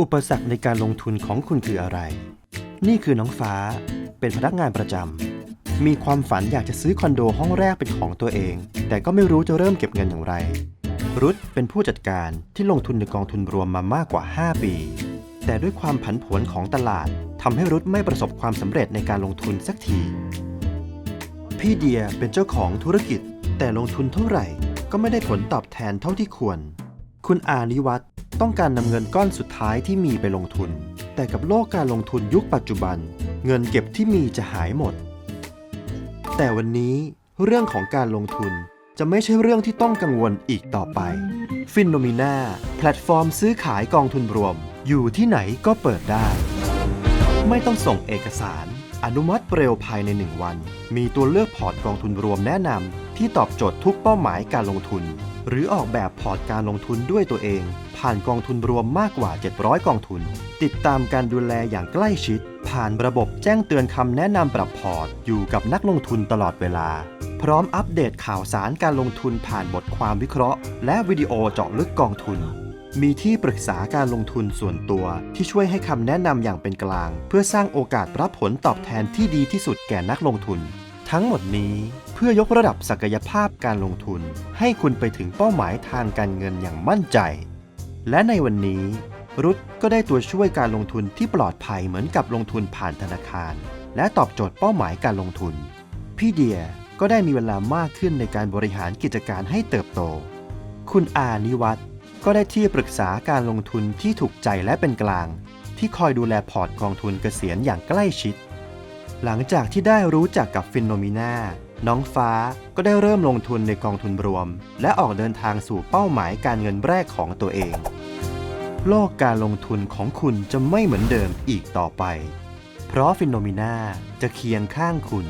อุปสรรคในการลงทุนของคุณคืออะไร นี่คือน้องฟ้า เป็นพนักงานประจำ มีความฝันอยากจะซื้อคอนโดห้องแรกเป็นของตัวเอง แต่ก็ไม่รู้จะเริ่มเก็บเงินอย่างไร รุธเป็นผู้จัดการที่ลงทุนในกองทุนรวมมามากกว่า 5 ปี แต่ด้วยความผันผวนของตลาดทำให้รุธไม่ประสบความสำเร็จในการลงทุนสักที พี่เดียเป็นเจ้าของธุรกิจ แต่ลงทุนเท่าไหร่ ก็ไม่ได้ผลตอบแทนเท่าที่ควร คุณอานิวัฒน์ ต้องการนำเงินก้อนสุดท้ายที่มีไปลงทุน แต่กับโลกการลงทุนยุคปัจจุบัน เงินเก็บที่มีจะหายหมด แต่วันนี้เรื่องของการลงทุนจะไม่ใช่เรื่องที่ต้องกังวลอีกต่อไปฟินโนมิน่าแพลตฟอร์มซื้อขายกองทุนรวม อยู่ที่ไหนก็เปิดได้ ไม่ต้องส่งเอกสาร อนุมัติเร็วภายใน 1 วัน มีตัวเลือกพอร์ตกองทุนรวมแนะนำที่ตอบโจทย์ทุกเป้าหมายการลงทุน หรือออกแบบพอร์ตการลงทุนด้วยตัวเอง ผ่านกองทุนรวมมากกว่า 700 กองทุน ติดตามการดูแลอย่างใกล้ชิด ผ่านระบบแจ้งเตือนคำแนะนำปรับพอร์ต อยู่กับนักลงทุนตลอดเวลา พร้อมอัปเดตข่าวสารการลงทุนผ่านบทความวิเคราะห์ และวิดีโอเจาะลึกกองทุน มีที่ปรึกษาการลงทุนส่วนตัวที่ช่วยให้คำแนะนำอย่างเป็นกลาง เพื่อสร้างโอกาสรับผลตอบแทนที่ดีที่สุดแก่นักลงทุน ทั้งหมดนี้เพื่อยกระดับศักยภาพการลงทุน ให้คุณไปถึงเป้าหมายทางการเงินอย่างมั่นใจ และในวันนี้ รุธก็ได้ตัวช่วยการลงทุนที่ปลอดภัยเหมือนกับลงทุนผ่านธนาคาร และตอบโจทย์เป้าหมายการลงทุน พี่เดียก็ได้มีเวลามากขึ้นในการบริหารกิจการให้เติบโต คุณอานิวัฒน์ก็ได้ที่ปรึกษาการลงทุนที่ถูกใจและเป็นกลาง ที่คอยดูแลพอร์ตกองทุนเกษียณอย่างใกล้ชิด หลังจากที่ได้รู้จักกับฟินโนมิน่าน้องฟ้าก็ได้เริ่มลงทุนในกองทุนรวม และออกเดินทางสู่เป้าหมายการเงินแรกของตัวเอง โลกการลงทุนของคุณจะไม่เหมือนเดิมอีกต่อไป เพราะฟินโนมิน่าจะเคียงข้างคุณ